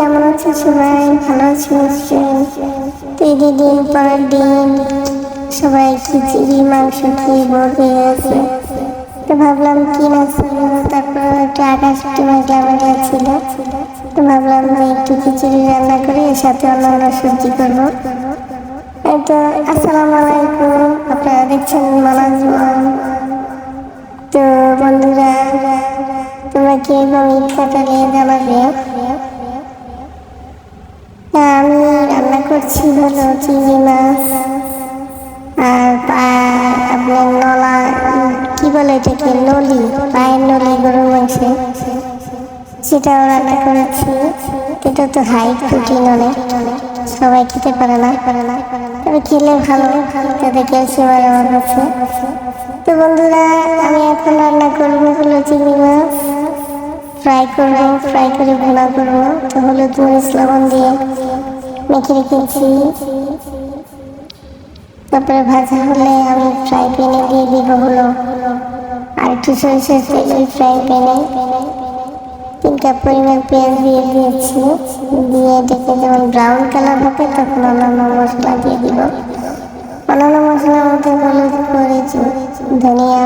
কেমন আছো সবাই? ভালো আছো নিশ্চয়ই। দিন পরের দিন সবাই খিচুড়ি, মাংস খেয়ে হয়ে গেছে। তো ভাবলাম কি না ছিল, তারপর একটু আকাশ একটু মেঘলা মেঘলা ছিল। তো ভাবলাম যে একটু খিচুড়ি রান্না করে এর সাথে অন্য সবজি করব। তো, আসসালামু আলাইকুম। আপনারা দেখছেন মানাজ তো বন্ধুরা, তোমরা কি ঈদ কাটালে জানাবে? রান্না করছি হলো চিংড়ি মাছ, আর আপনার নলা, কি বলে এটাকে? নলি, পায়ের নলি গরুর মাংসে সেটাও রান্না করেছি এটা তো হাই প্রোটিন অনেক। সবাই খেতে পারে না। তবে খেলে ভালো, তাদের ক্যালসিয়ামের অভাব আছে। তো বন্ধুরা, আমি এখন রান্না করব হলো চিংড়ি মাছ। ফ্রাই করব ফ্রাই করে ভোনা করব। তো হলুদ মরিচ, লবণ দিয়ে মেখে রেখেছি। তারপরে ভাজা হলে আমি ফ্রাই প্যানে দিয়ে দিব হলো। আর একটু সরিষার তেল ওই ফ্রাই প্যানে তিন কাপ পরিমাণ পেঁয়াজ দিয়ে দিয়েছি। দিয়ে এটাকে যখন ব্রাউন কালার হবে তখন অন্যান্য মশলা দিয়ে দিব। অন্যান্য মশলার মধ্যে হলুদ, মরিচ, ধনিয়া,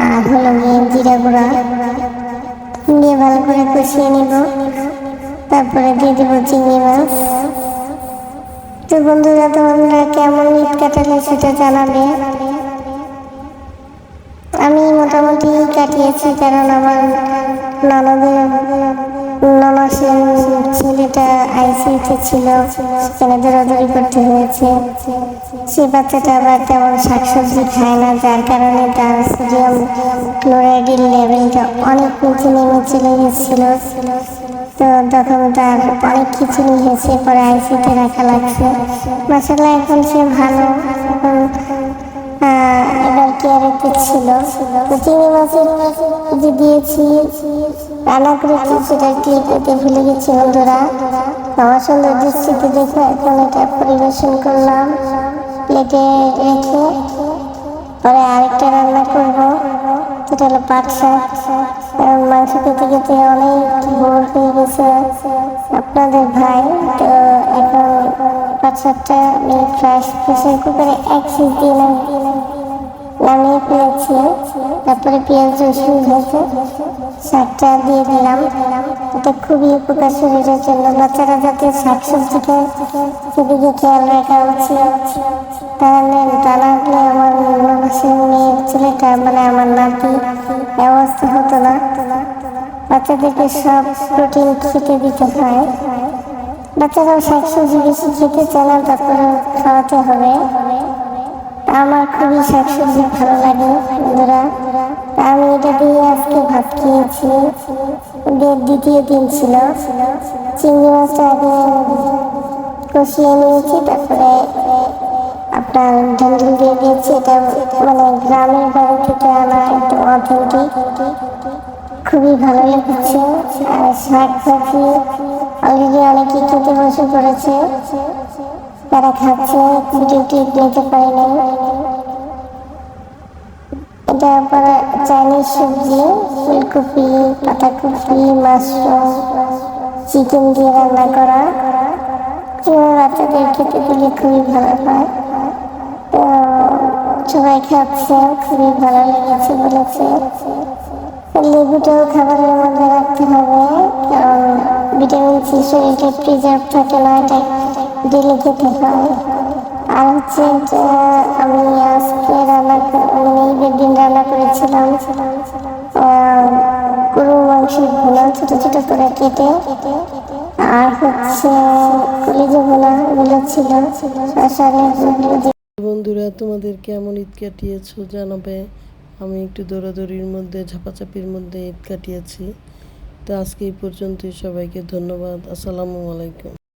আর হলো জিরা গুঁড়া। দিয়ে ভালো করে কষিয়ে নিব। তারপরে দিয়ে দেবো চিংড়ি মাছ। তো বন্ধুরা, তোমরা কেমন ঈদ কাটালে সেটা জানাবে। আমি মোটামুটি কাটিয়েছি, কারণ আমার ননদের, ননসের ছেলেটা আইসিউতে ছিল, সেখানে দৌড়াদৌড়ি করতে হয়েছে। সে বাচ্চাটা আবার তেমন শাকসবজি খায় না, যার কারণে তার সোডিয়াম ক্লোরাইডের লেভেলটা অনেক নিচে নেমে চলে গেছিল। তো তখন তার অনেক কিছু হয়েছে পরে আইসিতে রাখা লাগছে। মাসাল্লাহ এখন সে ভালো। এবার কেয়ারেতে ছিল। তো চিংড়ি মাছের যে দিয়েছি রান্না করেছি সেটা ক্লিপ দিতে ভুলে গেছি বন্ধুরা। আমার সুন্দর দৃষ্টিতে দেখে এখন এটা পরিবেশন করলাম। প্লেটে রেখে পরে আরেকটা রান্না করব সেটা হলো পাট শাক মাংস খেতে খেতে অনেক বোর হয়ে গেছে আপনাদের ভাই। তো এখন পাট শাকটা আমি ফ্রেশ প্রেশার কুকারে এক সিজ দিয়ে নাম- নামিয়ে ফেলেছি। তারপরে পেঁয়াজ রসুন ভেজে শাকটা দিয়ে দিলাম। এটা খুবই উপকার শরীরের জন্য। বাচ্চারা যাতে শাকসবজি খায় সেদিকে খেয়াল রাখা উচিত। তাহলে তা না হলে আমার মাসের মেয়ের ছেলেটা মানে আমার নাতি, অবস্থা হতো না। বাচ্চাদেরকে সব প্রোটিন খেতে দিতে হয়। বাচ্চারাও শাকসবজি বেশি খেতে চায় না তারপরে খাওয়াতে হবে। আমার খুবই শাকসবজি ভালো লাগে, বন্ধুরা। আমি এটা দিয়ে আজকে ভাত খেয়েছি। বিয়ের দ্বিতীয় দিন ছিল। চিংড়ি মাছটা আগে কষিয়ে নিয়েছি, তারপরে আপনার ঢেন্ডুল দিয়ে দিয়েছি। এটা মানে গ্রামের বাড়ি থেকে আনা একদম অথেন্টিক। খুবই ভালো লেগেছে। আর শাক ভাজি, অলরেডি অনেকে খেতে বসে পড়েছে। তারা খাচ্ছে ভিডিও ক্লিপ নিতে পারি নাই এটা আবার চাইনিজ সবজি ফুলকপি পাতাকপি মাশরুম, চিকেন দিয়ে রান্না করা। এবার বাচ্চাদের খেতে দিলে খুবই ভালো হয়। তো সবাই খাচ্ছে, খুবই ভালো লেগেছে বলেছে। লেবুটাও খাবারের মধ্যে রাখতে হবে, কারণ ভিটামিন সি শরীরে প্রিজার্ভ থাকে না এটা আর হচ্ছে আমি আজকে রান্না মানে ঈদের দিন রান্না করেছিলাম গরুর মাংসের করে কেটে আর হচ্ছে ছিল বন্ধুরা, তোমাদের কেমন ঈদ কাটিয়েছো জানাবে। আমি একটু দৌড়াদৌড়ির মধ্যে, ঝাপাঝাপির মধ্যে ঈদ কাটিয়েছি। তো আজকে এই পর্যন্তই। সবাইকে ধন্যবাদ। আসসালামু আলাইকুম।